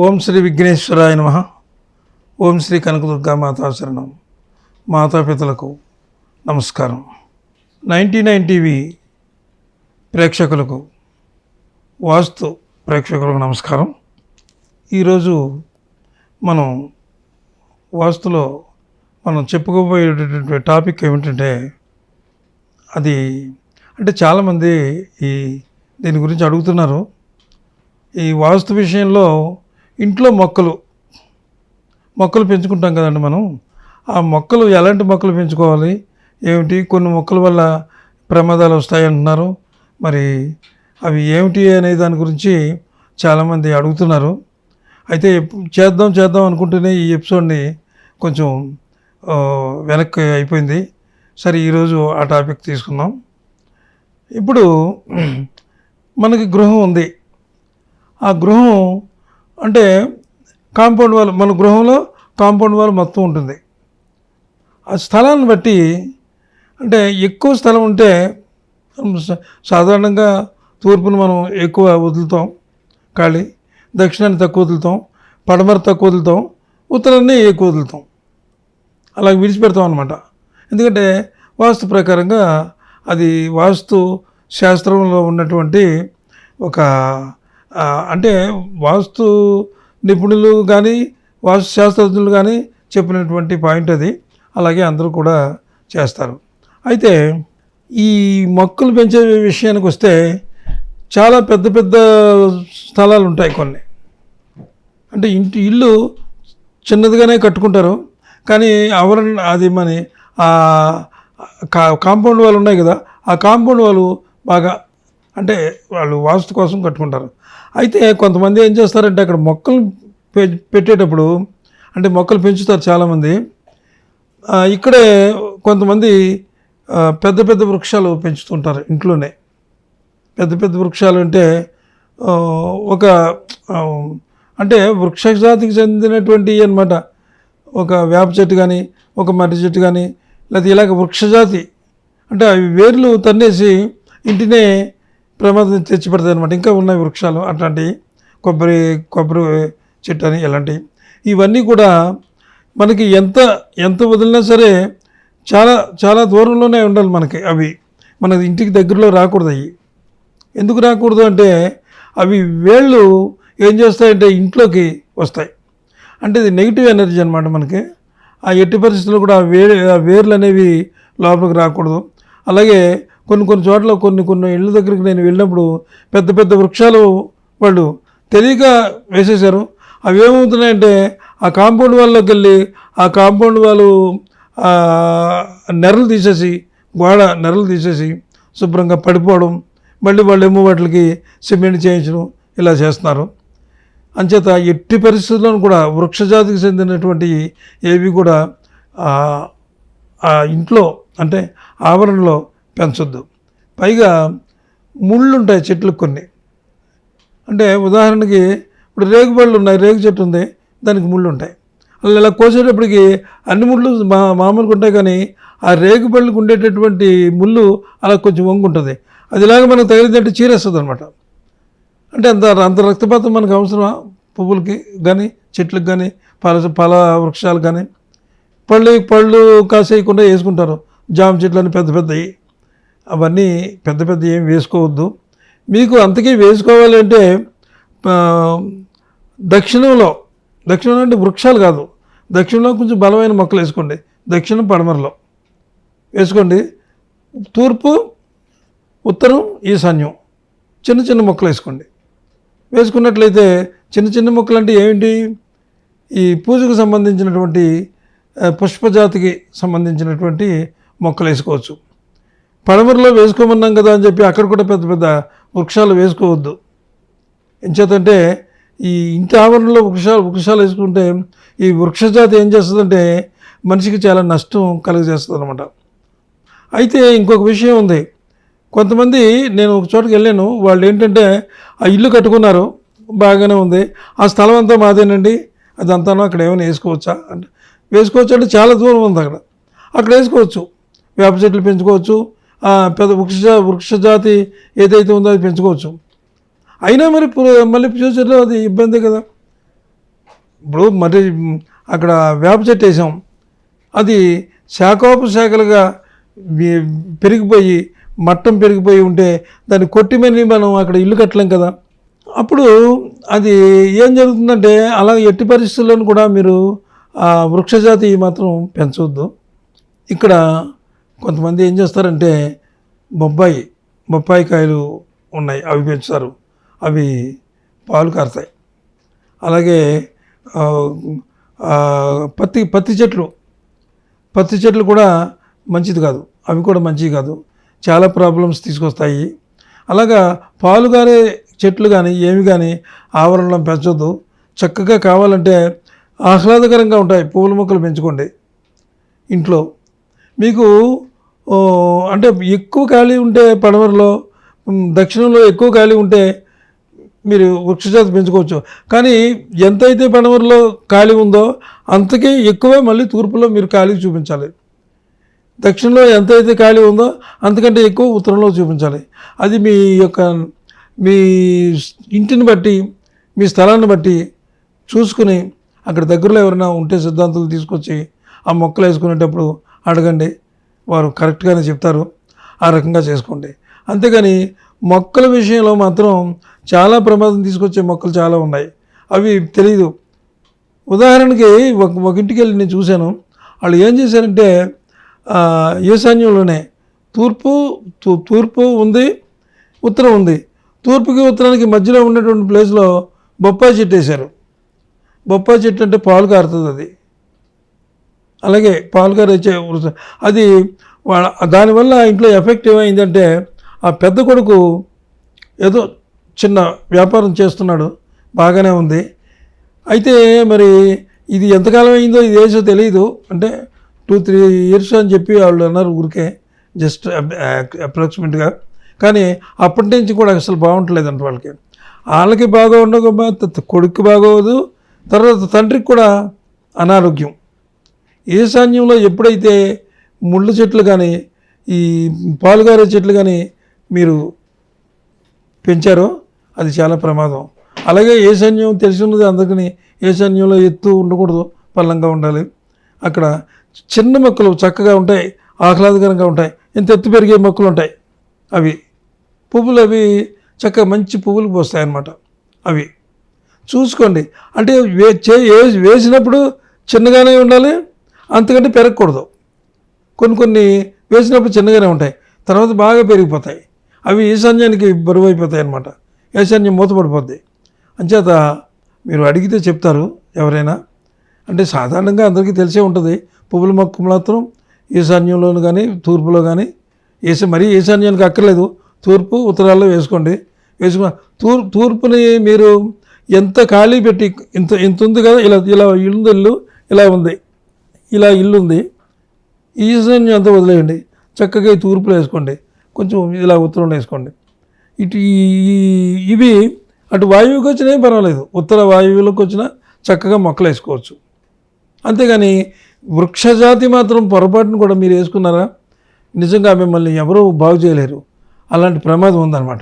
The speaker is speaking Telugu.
ఓం శ్రీ విఘ్నేశ్వరాయ నమ. ఓం శ్రీ కనకదుర్గా మాతాశరణం మాతాపితలకు నమస్కారం. నైంటీ నైన్ టీవీ ప్రేక్షకులకు వాస్తు ప్రేక్షకులకు నమస్కారం. ఈరోజు మనం వాస్తులో మనం చెప్పుకోబోయేటటువంటి టాపిక్ ఏమిటంటే అది అంటే చాలామంది ఈ దీని గురించి అడుగుతున్నారు. ఈ వాస్తు విషయంలో ఇంట్లో మొక్కలు. మొక్కలు పెంచుకుంటాం కదండి మనం. ఆ మొక్కలు ఎలాంటి మొక్కలు పెంచుకోవాలి? ఏమిటి? కొన్ని మొక్కల వల్ల ప్రమాదాలు వస్తాయి అంటున్నారు మరి అవి ఏమిటి అనే దాని గురించి చాలామంది అడుగుతున్నారు. అయితే చేద్దాం చేద్దాం అనుకుంటూనే ఈ ఎపిసోడ్ని కొంచెం వెనక్కి అయిపోయింది. సరే ఈరోజు ఆ టాపిక్ తీసుకుందాం. ఇప్పుడు మనకి గృహం ఉంది. ఆ గృహం అంటే కాంపౌండ్ వాల్ మన గృహంలో కాంపౌండ్ వాల్ మొత్తం ఉంటుంది. ఆ స్థలాన్ని బట్టి అంటే ఎక్కువ స్థలం ఉంటే సాధారణంగా తూర్పును మనం ఎక్కువ వదులుతాం. ఖాళీ దక్షిణాన్ని తక్కువ వదులుతాం పడమర తక్కువ వదులుతాం ఉత్తరాన్ని ఎక్కువ వదులుతాం. అలా విడిచిపెడతాం అనమాట ఎందుకంటే వాస్తు ప్రకారంగా అది వాస్తు శాస్త్రంలో ఉన్నటువంటి ఒక అంటే వాస్తు నిపుణులు కానీ వాస్తు శాస్త్రజ్ఞులు కానీ చెప్పినటువంటి పాయింట్ అది. అలాగే అందరూ కూడా చేస్తారు. అయితే ఈ మొక్కలు పెంచే విషయానికి వస్తే చాలా పెద్ద పెద్ద స్థలాలు ఉంటాయి కొన్ని. అంటే ఇంటి ఇల్లు చిన్నదిగానే కట్టుకుంటారు. కానీ ఆవరణ అది మన కా- కాంపౌండ్ వాళ్ళు ఉన్నాయి కదా ఆ కాంపౌండ్ వాళ్ళు బాగా అంటే వాళ్ళు వాస్తు కోసం కట్టుకుంటారు. అయితే కొంతమంది ఏం చేస్తారంటే అక్కడ మొక్కలు పె- పెట్టేటప్పుడు అంటే మొక్కలు పెంచుతారు చాలామంది. ఇక్కడే కొంతమంది పెద్ద పెద్ద వృక్షాలు పెంచుతుంటారు ఇంట్లోనే. పెద్ద పెద్ద వృక్షాలు అంటే ఒక అంటే వృక్ష జాతికి చెందినటువంటి అనమాట ఒక వేప చెట్టు కానీ ఒక మర్రి చెట్టు కానీ లేకపోతే ఇలాగ వృక్షజాతి. అంటే అవి వేర్లు తన్నేసి ఇంటినే ప్రమాదం తెచ్చిపెడతాయి అనమాట ఇంకా ఉన్నాయి వృక్షాలు అట్లాంటివి కొబ్బరి కొబ్బరి చెట్టు అని ఇలాంటివి ఇవన్నీ కూడా మనకి ఎంత ఎంత వదిలినా సరే చాలా చాలా దూరంలోనే ఉండాలి మనకి అవి. మన ఇంటికి దగ్గరలో రాకూడదు అవి. ఎందుకు రాకూడదు అంటే అవి వేళ్ళు ఏం చేస్తాయంటే ఇంట్లోకి వస్తాయి. అంటే ఇది నెగిటివ్ ఎనర్జీ అనమాట మనకి. ఆ ఎట్టి పరిస్థితుల్లో కూడా వే ఆ వేర్లు అనేవి లోపలికి రాకూడదు. అలాగే కొన్ని కొన్ని చోట్ల కొన్ని కొన్ని ఇళ్ళ దగ్గరికి నేను వెళ్ళినప్పుడు పెద్ద పెద్ద వృక్షాలు వాళ్ళు తెలియక వేసేశారు. అవి ఏమవుతున్నాయంటే ఆ కాంపౌండ్ వాళ్ళకి వెళ్ళి ఆ కాంపౌండ్ వాళ్ళు నెరలు తీసేసి గోడ నెరలు తీసేసి శుభ్రంగా పడిపోవడం మళ్ళీ వాళ్ళు ఏమో వాటికి సిమెంట్ చేయించడం ఇలా చేస్తున్నారు. అంచేత ఎట్టి పరిస్థితుల్లోనూ కూడా వృక్షజాతికి చెందినటువంటి ఏవి కూడా ఇంట్లో అంటే ఆవరణలో పెంచొద్దు. పైగా ముళ్ళు ఉంటాయి చెట్లకు కొన్ని. అంటే ఉదాహరణకి ఇప్పుడు రేగు పళ్ళు ఉన్నాయి రేగు చెట్టు ఉంది దానికి ముళ్ళు ఉంటాయి అలా ఇలా కోసేటప్పటికి అన్ని ముళ్ళు మా మామూలుగా ఉంటాయి కానీ ఆ రేగు పళ్ళకు ఉండేటటువంటి ముళ్ళు అలా కొంచెం వంగు ఉంటుంది అది ఇలాగ మనకు తగిలిందంటే చీరేస్తుంది అనమాట అంటే అంత అంత రక్తపాతం మనకు అవసరమా? పువ్వులకి కానీ చెట్లకు కానీ పల పల వృక్షాలు కానీ పళ్ళు పళ్ళు కాసేయకుండా వేసుకుంటారు. జామ చెట్లు అని పెద్ద పెద్దవి. అవన్నీ పెద్ద పెద్ద ఏం వేసుకోవద్దు. మీకు అంతకీ వేసుకోవాలంటే దక్షిణంలో దక్షిణంలో అంటే వృక్షాలు కాదు. దక్షిణంలో కొంచెం బలమైన మొక్కలు వేసుకోండి. దక్షిణం పడమరలో. వేసుకోండి. తూర్పు ఉత్తరం ఈశాన్యం. చిన్న చిన్న మొక్కలు వేసుకోండి. వేసుకున్నట్లయితే చిన్న చిన్న మొక్కలు అంటే ఏమిటి? ఈ పూజకు సంబంధించినటువంటి పుష్పజాతికి సంబంధించినటువంటి మొక్కలు వేసుకోవచ్చు. పడమరలో వేసుకోమన్నాం కదా అని చెప్పి అక్కడ కూడా పెద్ద పెద్ద వృక్షాలు వేసుకోవద్దు. ఎంచేతంటే ఈ ఇంటి ఆవరణలో వృక్షాలు వృక్షాలు వేసుకుంటే ఈ వృక్షజాతి ఏం చేస్తుందంటే మనిషికి చాలా నష్టం కలుగజేస్తుంది అనమాట అయితే ఇంకొక విషయం ఉంది. కొంతమంది నేను ఒక చోటుకి వెళ్ళాను వాళ్ళు ఏంటంటే ఆ ఇల్లు కట్టుకున్నారు బాగానే ఉంది. ఆ స్థలం అంతా మాదేనండి అదంతానో అక్కడ ఏమైనా వేసుకోవచ్చా అంటే వేసుకోవచ్చు అంటే చాలా దూరం ఉంది అక్కడ. అక్కడ వేసుకోవచ్చు. వేప చెట్లు పెంచుకోవచ్చు పెద్ద వృక్ష వృక్షజాతి ఏదైతే ఉందో అది పెంచుకోవచ్చు. అయినా మరి మళ్ళీ ఫ్యూచర్లో అది ఇబ్బంది కదా. ఇప్పుడు మరి అక్కడ వేప చెట్టు వేసాం. అది శాఖోపశాఖలుగా శాఖలుగా పెరిగిపోయి మట్టం పెరిగిపోయి ఉంటే దాన్ని కొట్టిమని మనం అక్కడ ఇల్లు కట్టలేం కదా. అప్పుడు అది ఏం జరుగుతుందంటే అలా ఎట్టి పరిస్థితుల్లోనూ కూడా మీరు ఆ వృక్షజాతి మాత్రం పెంచవద్దు ఇక్కడ కొంతమంది ఏం చేస్తారంటే బొబ్బాయి బొప్పాయి కాయలు ఉన్నాయి అవి పెంచుతారు. అవి పాలు కారుతాయి. అలాగే పత్తి పత్తి చెట్లు. పత్తి చెట్లు కూడా మంచిది కాదు. అవి కూడా మంచివి కాదు. చాలా ప్రాబ్లమ్స్ తీసుకొస్తాయి. అలాగా పాలు గారే చెట్లు కానీ ఏమి కానీ ఆవరణలో పెంచొద్దు. చక్కగా కావాలంటే ఆహ్లాదకరంగా ఉంటాయి. పూల మొక్కలు పెంచుకోండి. ఇంట్లో. మీకు అంటే ఎక్కువ ఖాళీ ఉంటే పడవరలో దక్షిణంలో ఎక్కువ ఖాళీ ఉంటే మీరు వృక్షజాతి పెంచుకోవచ్చు. కానీ ఎంతైతే పడమరలో ఖాళీ ఉందో అంతకే ఎక్కువే మళ్ళీ తూర్పులో మీరు ఖాళీ చూపించాలి. దక్షిణంలో ఎంతైతే ఖాళీ ఉందో అంతకంటే ఎక్కువ ఉత్తరంలో చూపించాలి. అది మీ యొక్క మీ ఇంటిని బట్టి మీ స్థలాన్ని బట్టి చూసుకుని అక్కడ దగ్గరలో ఎవరైనా ఉంటే సిద్ధాంతాలు తీసుకొచ్చి ఆ మొక్కలు వేసుకునేటప్పుడు అడగండి. వారు కరెక్ట్గానే చెప్తారు. ఆ రకంగా చేసుకోండి. అంతేగాని మొక్కల విషయంలో మాత్రం చాలా ప్రమాదం తీసుకొచ్చే మొక్కలు చాలా ఉన్నాయి. అవి తెలియదు ఉదాహరణకి ఒక ఒక ఇంటికి వెళ్ళి నేను చూశాను. వాళ్ళు ఏం చేశారంటే ఈశాన్యంలోనే తూర్పు తూ- తూర్పు ఉంది ఉత్తరం ఉంది. తూర్పుకి ఉత్తరానికి మధ్యలో ఉన్నటువంటి ప్లేస్లో బొప్పాయి చెట్టు వేశారు. బొప్పాయి చెట్టు అంటే పాలు కారుతుంది అది. అలాగే పాల్గారు వచ్చే అది వాళ్ళ దానివల్ల ఇంట్లో ఎఫెక్ట్ ఏమైందంటే ఆ పెద్ద కొడుకు ఏదో చిన్న వ్యాపారం చేస్తున్నాడు బాగానే ఉంది. అయితే మరి ఇది ఎంతకాలం అయిందో ఇది వేసో తెలియదు అంటే టూ త్రీ ఇయర్స్ అని చెప్పి వాళ్ళు అన్నారు ఊరికే జస్ట్ అప్రాక్సిమేట్గా కానీ అప్పటి నుంచి కూడా అసలు బాగుంటలేదంట వాళ్ళకి. వాళ్ళకి బాగా ఉండక కొడుకు బాగోదు తర్వాత తండ్రికి కూడా అనారోగ్యం. ఈశాన్యంలో ఎప్పుడైతే ముళ్ళు చెట్లు కానీ ఈ పాలుగారే చెట్లు కానీ మీరు పెంచారో అది చాలా ప్రమాదం. అలాగే ఈశాన్యం తెలిసి ఉన్నది అందరికీ ఈశాన్యంలో ఎత్తు ఉండకూడదు పల్లంగా ఉండాలి. అక్కడ చిన్న మొక్కలు చక్కగా ఉంటాయి ఆహ్లాదకరంగా ఉంటాయి. ఇంత ఎత్తు పెరిగే మొక్కలు ఉంటాయి? అవి పువ్వులు అవి చక్కగా మంచి పువ్వులు పోస్తాయి అన్నమాట అవి చూసుకోండి. అంటే వే చే- వేసినప్పుడు చిన్నగానే ఉండాలి అంతకంటే పెరగకూడదు. కొన్ని కొన్ని వేసినప్పుడు చిన్నగానే ఉంటాయి. తర్వాత బాగా పెరిగిపోతాయి. అవి ఈశాన్యానికి బరువు అయిపోతాయి అన్నమాట ఈశాన్యం మూతపడిపోద్ది. అంచేత మీరు అడిగితే చెప్తారు ఎవరైనా. అంటే సాధారణంగా అందరికీ తెలిసే ఉంటుంది. పువ్వుల మొక్క మాత్రం ఈశాన్యంలోను కానీ తూర్పులో కానీ ఈశ మరీ ఈశాన్యానికి అక్కర్లేదు. తూర్పు ఉత్తరాల్లో వేసుకోండి. వేసుకున్న తూర్ తూర్పుని మీరు ఎంత ఖాళీ పెట్టి ఇంత ఇంత ఉంది కదా ఇలా ఇలా ఇల్లు ఇల్లు ఇలా ఉంది. ఇలా ఇల్లుంది. ఈశాన్యం అంతా వదిలేయండి. చక్కగా ఈ తూర్పులో వేసుకోండి. కొంచెం ఇలా ఉత్తరంలో వేసుకోండి. ఇటు ఈ- ఇవి అటు వాయువుకి వచ్చినా ఏం పర్వాలేదు. ఉత్తర వాయువులకు వచ్చినా చక్కగా మొక్కలు వేసుకోవచ్చు. అంతేగాని వృక్షజాతి మాత్రం పొరపాటును కూడా మీరు వేసుకున్నారా? నిజంగా మిమ్మల్ని ఎవరూ బాగు చేయలేరు. అలాంటి ప్రమాదం ఉందన్నమాట.